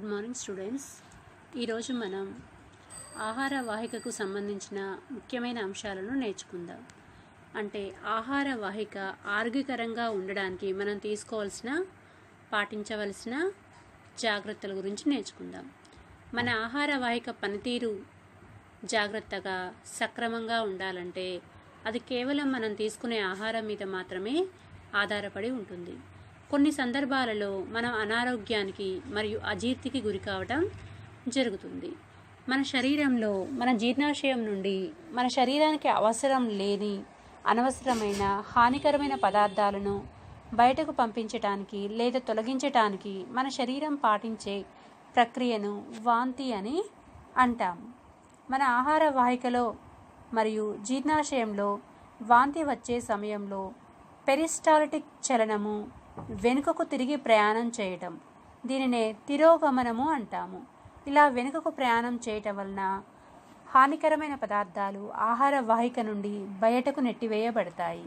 Good morning students. ఈరోజు మనం ఆహార వాహికకు సంబంధించిన ముఖ్యమైన అంశాలను నేర్చుకుందాం. అంటే ఆహార వాహిక ఆరోగ్యకరంగా ఉండడానికి మనం తీసుకోవాల్సిన పాటించవలసిన జాగ్రత్తల గురించి నేర్చుకుందాం. మన ఆహార వాహిక పనితీరు జాగ్రత్తగా సక్రమంగా ఉండాలంటే అది కేవలం మనం తీసుకునే ఆహారం మీద మాత్రమే ఆధారపడి ఉంటుంది. కొన్ని సందర్భాలలో మనం అనారోగ్యానికి మరియు అజీర్తికి గురి కావటం జరుగుతుంది. మన శరీరంలో మన జీర్ణాశయం నుండి మన శరీరానికి అవసరం లేని అనవసరమైన హానికరమైన పదార్థాలను బయటకు పంపించటానికి లేదా తొలగించటానికి మన శరీరం పాటించే ప్రక్రియను వాంతి అని అంటాము మన ఆహార వాహికలో మరియు జీర్ణాశయంలో వాంతి వచ్చే సమయంలో పెరిస్టాలిటిక్ చలనము వెనుకకు తిరిగి ప్రయాణం చేయటం. దీనినే తిరోగమనము అంటాము. ఇలా వెనుకకు ప్రయాణం చేయటం వలన హానికరమైన పదార్థాలు ఆహార వాహిక నుండి బయటకు నెట్టివేయబడతాయి.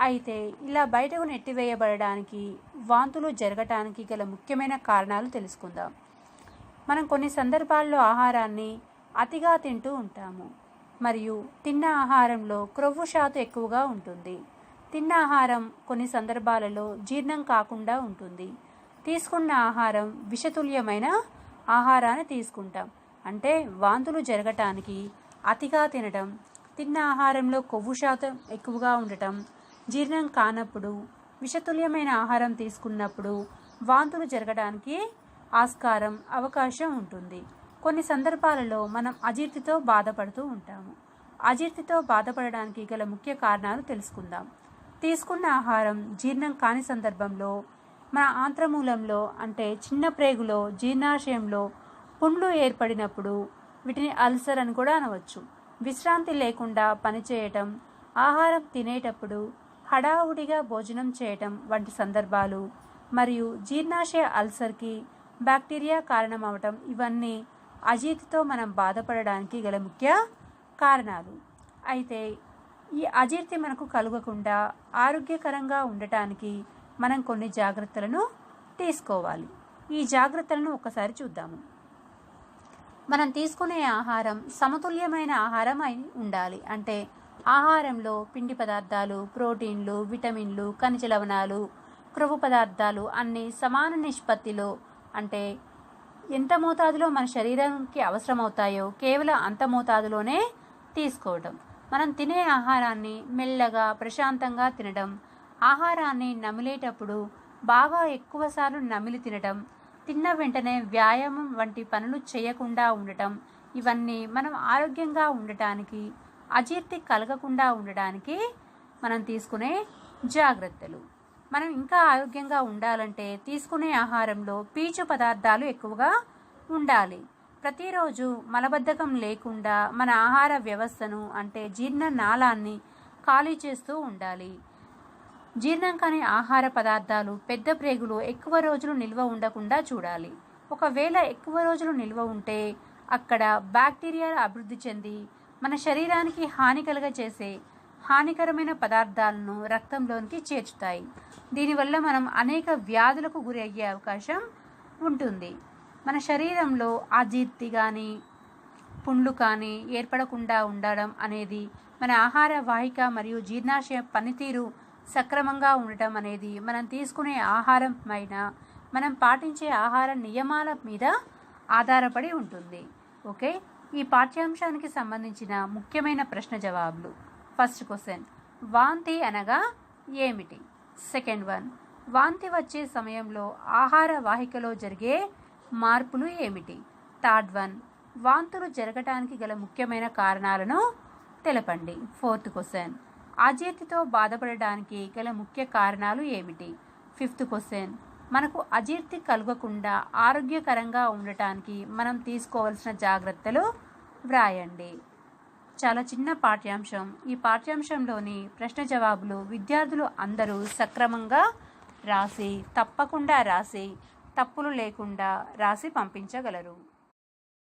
అయితే ఇలా బయటకు నెట్టివేయబడడానికి వాంతులు జరగటానికి గల ముఖ్యమైన కారణాలు తెలుసుకుందాం. మనం కొన్ని సందర్భాల్లో ఆహారాన్ని అతిగా తింటూ ఉంటాము. మరియు తిన్న ఆహారంలో క్రొవ్వు శాతం ఎక్కువగా ఉంటుంది. తిన్న ఆహారం కొన్ని సందర్భాలలో జీర్ణం కాకుండా ఉంటుంది. తీసుకున్న ఆహారం విషతుల్యమైన ఆహారాన్ని తీసుకుంటాం. అంటే వాంతులు జరగటానికి అతిగా తినడం తిన్న ఆహారంలో కొవ్వు శాతం ఎక్కువగా ఉండటం జీర్ణం కానప్పుడు విషతుల్యమైన ఆహారం తీసుకున్నప్పుడు వాంతులు జరగడానికి ఆస్కారం అవకాశం ఉంటుంది. కొన్ని సందర్భాలలో మనం అజీర్తితో బాధపడుతూ ఉంటాము. అజీర్తితో బాధపడడానికి గల ముఖ్య కారణాలు తెలుసుకుందాం. తీసుకున్న ఆహారం జీర్ణం కాని సందర్భంలో మన ఆంత్రమూలంలో అంటే చిన్న ప్రేగులో జీర్ణాశయంలో పుండ్లు ఏర్పడినప్పుడు వీటిని అల్సర్ అని కూడా అనవచ్చు. విశ్రాంతి లేకుండా పనిచేయటం ఆహారం తినేటప్పుడు హడావుడిగా భోజనం చేయటం వంటి సందర్భాలు మరియు జీర్ణాశయ అల్సర్కి బ్యాక్టీరియా కారణమవటం ఇవన్నీ అజీతితో మనం బాధపడడానికి గల ముఖ్య కారణాలు. అయితే ఈ అజీర్తి మనకు కలగకుండా ఆరోగ్యకరంగా ఉండటానికి మనం కొన్ని జాగ్రత్తలను తీసుకోవాలి. ఈ జాగ్రత్తలను ఒకసారి చూద్దాము. మనం తీసుకునే ఆహారం సమతుల్యమైన ఆహారం అయి ఉండాలి. అంటే ఆహారంలో పిండి పదార్థాలు ప్రోటీన్లు విటమిన్లు ఖనిజ లవణాలు క్రొవ్వు పదార్థాలు అన్నీ సమాన నిష్పత్తిలో అంటే ఎంత మోతాదులో మన శరీరానికి అవసరమవుతాయో కేవలం అంత మోతాదులోనే తీసుకోవటం. మనం తినే ఆహారాన్ని మెల్లగా ప్రశాంతంగా తినడం. ఆహారాన్ని నమిలేటప్పుడు బాగా ఎక్కువసార్లు నమిలి తినడం. తిన్న వెంటనే వ్యాయామం వంటి పనులు చేయకుండా ఉండటం. ఇవన్నీ మనం ఆరోగ్యంగా ఉండటానికి అజీర్తి కలగకుండా ఉండడానికి మనం తీసుకునే జాగ్రత్తలు. మనం ఇంకా ఆరోగ్యంగా ఉండాలంటే తీసుకునే ఆహారంలో పీచు పదార్థాలు ఎక్కువగా ఉండాలి. ప్రతిరోజు మలబద్ధకం లేకుండా మన ఆహార వ్యవస్థను అంటే జీర్ణ నాళాన్ని ఖాళీ చేస్తూ ఉండాలి. జీర్ణం కాని ఆహార పదార్థాలు పెద్ద ప్రేగులో ఎక్కువ రోజులు నిల్వ ఉండకుండా చూడాలి. ఒకవేళ ఎక్కువ రోజులు నిల్వ ఉంటే అక్కడ బ్యాక్టీరియా అభివృద్ధి చెంది మన శరీరానికి హాని కలుగ చేసే హానికరమైన పదార్థాలను రక్తంలోనికి చేర్చుతాయి. దీనివల్ల మనం అనేక వ్యాధులకు గురి అయ్యే అవకాశం ఉంటుంది. మన శరీరంలో అజీర్తి కానీ పుండ్లు కానీ ఏర్పడకుండా ఉండడం అనేది మన ఆహార వాహిక మరియు జీర్ణాశయ పనితీరు సక్రమంగా ఉండటం అనేది మనం తీసుకునే ఆహారం పైన మనం పాటించే ఆహార నియమాల మీద ఆధారపడి ఉంటుంది. ఓకే? ఈ పాఠ్యాంశానికి సంబంధించిన ముఖ్యమైన ప్రశ్న జవాబులు. First question. వాంతి అనగా ఏమిటి? Second one. వాంతి వచ్చే సమయంలో ఆహార వాహికలో జరిగే మార్పులు ఏమిటి? థర్డ్ వన్ వాంతులు జరగటానికి గల ముఖ్యమైన కారణాలను తెలపండి. ఫోర్త్ క్వశ్చన్ అజీర్తితో బాధపడడానికి గల ముఖ్య కారణాలు ఏమిటి? ఫిఫ్త్ క్వశ్చన్ మనకు అజీర్తి కలగకుండా ఆరోగ్యకరంగా ఉండటానికి మనం తీసుకోవాల్సిన జాగ్రత్తలు వ్రాయండి. చాలా చిన్న పాఠ్యాంశం. ఈ పాఠ్యాంశంలోని ప్రశ్న జవాబులు విద్యార్థులు అందరూ సక్రమంగా రాసి తప్పకుండా రాసి తప్పులు లేకుండా రాసి పంపించగలరు.